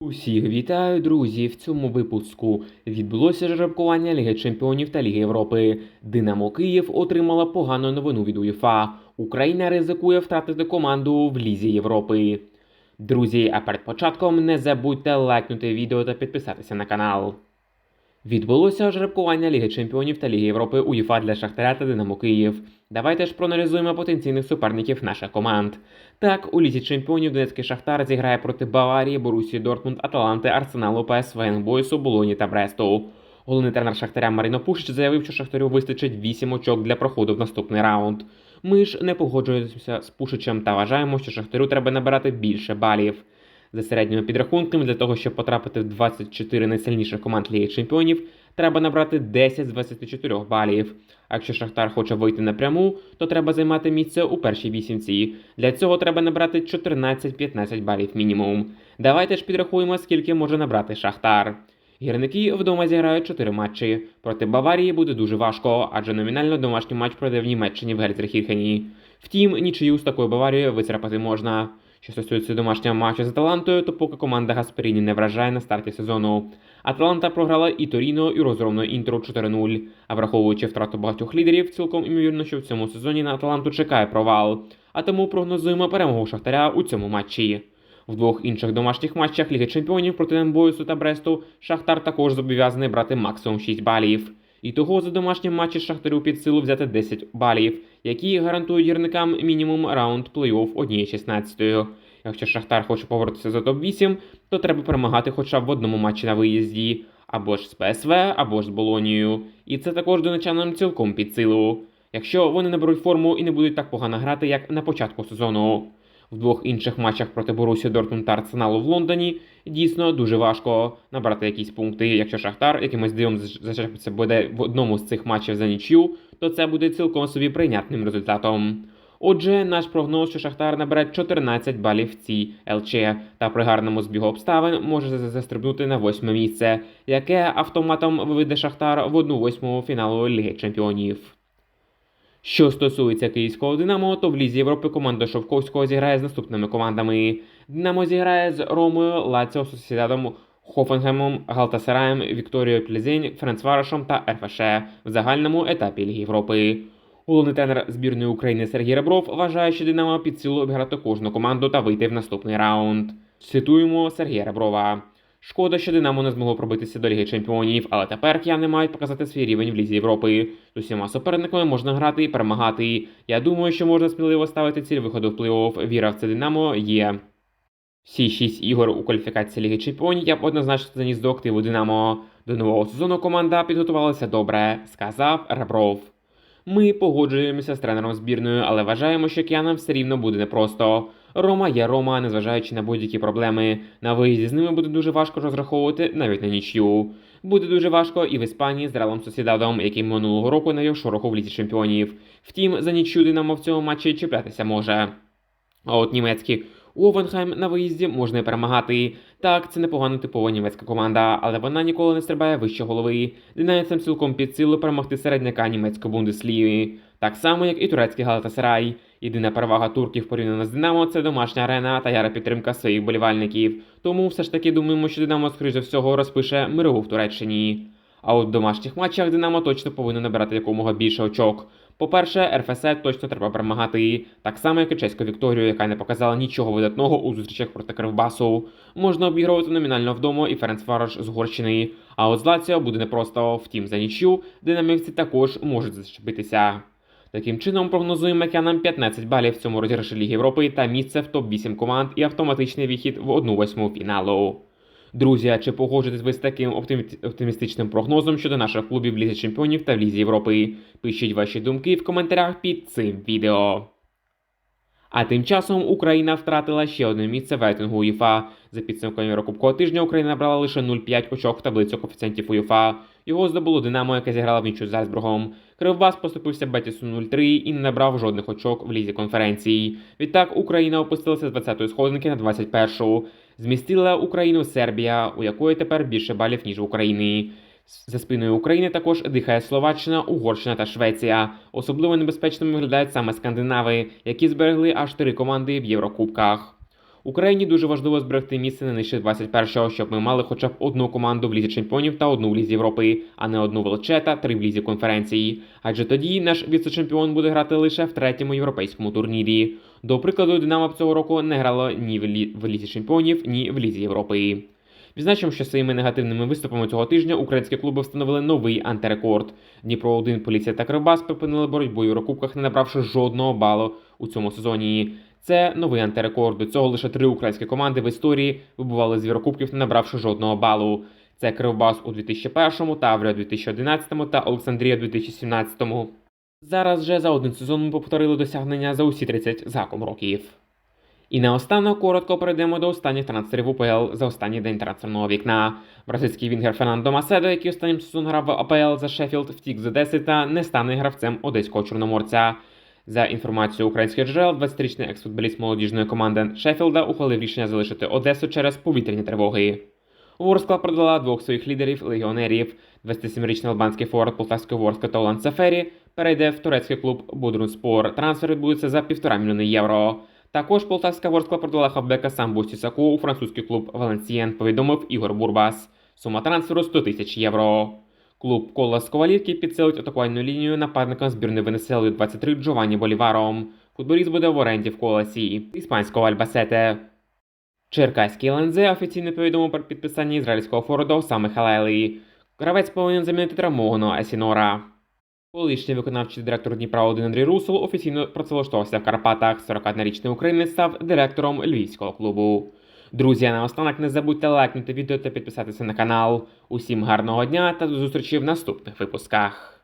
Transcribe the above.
Усіх вітаю, друзі! В цьому випуску відбулося жеребкування Ліги Чемпіонів та Ліги Європи. Динамо Київ отримала погану новину від УЄФА. Україна ризикує втратити команду в Лізі Європи. Друзі, а перед початком не забудьте лайкнути відео та підписатися на канал. Відбулося жеребкування Ліги Чемпіонів та Ліги Європи УЄФА для Шахтаря та Динамо Київ. Давайте ж проаналізуємо потенційних суперників наших команд. Так, у Лізі Чемпіонів Донецький Шахтар зіграє проти Баварії, Борусії Дортмунд, Аталанти, Арсеналу, ПСВ, Енбойсу, Болоні та Бресту. Головний тренер Шахтаря Маріно Пушич заявив, що Шахтарю вистачить 8 очок для проходу в наступний раунд. Ми ж не погоджуємося з Пушичем та вважаємо, що Шахтарю треба набирати більше балів. За середніми підрахунками, для того, щоб потрапити в 24 найсильніших команд Ліги Чемпіонів, треба набрати 10 з 24 балів. А якщо Шахтар хоче вийти напряму, то треба займати місце у першій вісімці. Для цього треба набрати 14-15 балів мінімум. Давайте ж підрахуємо, скільки може набрати Шахтар. Гірники вдома зіграють 4 матчі. Проти Баварії буде дуже важко, адже номінально домашній матч пройде в Німеччині в Гельзерхірхені. Втім, нічию з такою Баварією вицарапати можна. Що стосується домашнього матчу з Аталантою, то поки команда Гасперіні не вражає на старті сезону. Атланта програла і Торіно, і розгромно Інтеру 4-0. А враховуючи втрату багатьох лідерів, цілком імовірно, що в цьому сезоні на Аталанту чекає провал. А тому прогнозуємо перемогу Шахтаря у цьому матчі. В двох інших домашніх матчах Ліги Чемпіонів проти Енбоюсу та Бресту Шахтар також зобов'язаний брати максимум 6 балів. І того за домашні матчі Шахтарю під силу взяти 10 балів, які гарантують гірникам мінімум раунд плей-офф 1-16. Якщо Шахтар хоче повернутися за топ-8, то треба перемагати хоча б в одному матчі на виїзді, або ж з ПСВ, або ж з Болонією. І це також донечанам цілком під силу. Якщо вони наберуть форму і не будуть так погано грати, як на початку сезону. В двох інших матчах проти Борусі Дортмунд та Арсеналу в Лондоні дійсно дуже важко набрати якісь пункти. Якщо Шахтар якимось дивом зачепиться буде в одному з цих матчів за нічю, то це буде цілком собі прийнятним результатом. Отже, наш прогноз, що Шахтар набере 14 балів в цій ЛЧ та при гарному збігу обставин може застрибнути на восьме місце, яке автоматом виведе Шахтар в 1-8 фіналу Ліги Чемпіонів. Що стосується київського Динамо, то в Лізі Європи команда Шовковського зіграє з наступними командами: Динамо зіграє з Ромою, Лаціо, Сосідадом, Хофенгемом, Галтасараєм, Вікторією Плізень, Френцварашем та РФШ в загальному етапі Ліги Європи. Головний тренер збірної України Сергій Ребров вважає, що Динамо під силу обіграти кожну команду та вийти в наступний раунд. Цитуємо Сергія Реброва. Шкода, що Динамо не змогло пробитися до Ліги Чемпіонів, але тепер кияни мають показати свій рівень в Лізі Європи. З усіма суперниками можна грати і перемагати. Я думаю, що можна сміливо ставити ціль виходу в плей-офф. Віра в це Динамо є. Всі шість ігор у кваліфікації Ліги Чемпіонів я б однозначно заніс до активу Динамо. До нового сезону команда підготувалася добре, сказав Ребров. Ми погоджуємося з тренером збірною, але вважаємо, що киянам все рівно буде непросто. Рома є Рома, незважаючи на будь-які проблеми. На виїзді з ними буде дуже важко розраховувати навіть на нічю. Буде дуже важко і в Іспанії з Реалом Сосідадом, який минулого року навів шороху в лізі чемпіонів. Втім, за нічю Динамо в цьому матчі чіплятися може. А от німецькі Овенхайм на виїзді можна і перемагати. Так, це непогана типова німецька команда, але вона ніколи не стрибає вище голови. Динайцям цілком під силу перемогти середняка німецької бундесліги. Так само, як і турецький Галатасарай. Єдина перевага турків порівняно з Динамо це домашня арена та яра підтримка своїх болівальників. Тому все ж таки думаємо, що Динамо, скоріш за всього, розпише мирову в Туреччині. А от в домашніх матчах Динамо точно повинно набирати якомога більше очок. По-перше, РФС точно треба перемагати, так само, як і чеську Вікторію, яка не показала нічого видатного у зустрічах проти Кривбасу. Можна обігрувати номінально вдома і Ференцварош з Горщини. А от з Лаціо буде непросто, втім за нічю, динамівці також можуть зачепитися. Таким чином прогнозуємо кянам 15 балів в цьому розіграші Ліги Європи та місце в топ-8 команд і автоматичний вихід в 1-8 фіналу. Друзі, а чи погоджуєтесь ви з таким оптимі- оптимістичним прогнозом щодо наших клубів Лізі Чемпіонів та в Лізі Європи? Пишіть ваші думки в коментарях під цим відео. А тим часом Україна втратила ще одне місце рейтингу УЄФА. За підсумками Єврокубкового тижня Україна набрала лише 0,5 очок в таблицю коефіцієнтів УЄФА. Його здобуло Динамо, яке зіграла в нічу з Зальцбургом. Кривбас поступився Бетісу 0-3 і не набрав жодних очок в лізі конференції. Відтак Україна опустилася з 20-ї сходинки на 21-шу. Змістила Україну Сербія, у якої тепер більше балів ніж в Україні. За спиною України також дихає Словаччина, Угорщина та Швеція. Особливо небезпечними виглядають саме скандинави, які зберегли аж три команди в Єврокубках. Україні дуже важливо зберегти місце не нижче 21-го, щоб ми мали хоча б одну команду в лізі чемпіонів та одну в лізі Європи, а не одну в та три в лізі конференції. Адже тоді наш віце-чемпіон буде грати лише в третьому європейському турнірі. До прикладу, Динамо цього року не грало ні в лізі чемпіонів, ні в лізі Європи. Відзначимо, що своїми негативними виступами цього тижня українські клуби встановили новий антирекорд. Дніпро 1 поліція та Кривбас припинили боротьбу в Єврокубках, не набравши жодного балу у цьому сезоні. Це новий антирекорд. До цього лише три українські команди в історії вибували з Єврокубків, не набравши жодного балу. Це Кривбас у 2001-му, Таврія у 2011 та Олександрія у 2017. Зараз же за один сезон ми повторили досягнення за усі 30 заком років. І наостанок коротко перейдемо до останніх трансферів УПЛ за останній день трансферного вікна. Бразильський вінгер Фернандо Маседо, який останнім сезоном грав в АПЛ за Шеффілд, втік з Одеси та не стане гравцем одеського чорноморця. За інформацією українських джерел, 20-річний екс-футболіст молодіжної команди Шеффілда ухвалив рішення залишити Одесу через повітряні тривоги. Ворскла продала двох своїх лідерів легіонерів. 27-річний албанський форвард Полтавської Ворскли Толан Сафері перейде в турецький клуб Бодрунспор. Трансфер відбудеться за півтора мільйони євро. Також полтавська Ворскла продала хавбека Самбу Сісаку у французький клуб Валенсієн, повідомив Ігор Бурбас. Сума трансферу 100 тисяч євро. Клуб Кола з Ковалівки підсилить атакувальну лінію нападника збірної Венесуели 23 Джованні Боліваром. Футболіст буде в оренді в колесі іспанського Альбасете. Черкаський ЛНЗ офіційно повідомив про підписання ізраїльського форварда Осами Халайли. Гравець повинен замінити травмованого Асінора. Колишній виконавчий директор Дніпра 1 Андрій Русул офіційно працевлаштувався в Карпатах. 41-річний українець став директором львівського клубу. Друзі, а наостанок не забудьте лайкнути відео та підписатися на канал. Усім гарного дня та до зустрічі в наступних випусках.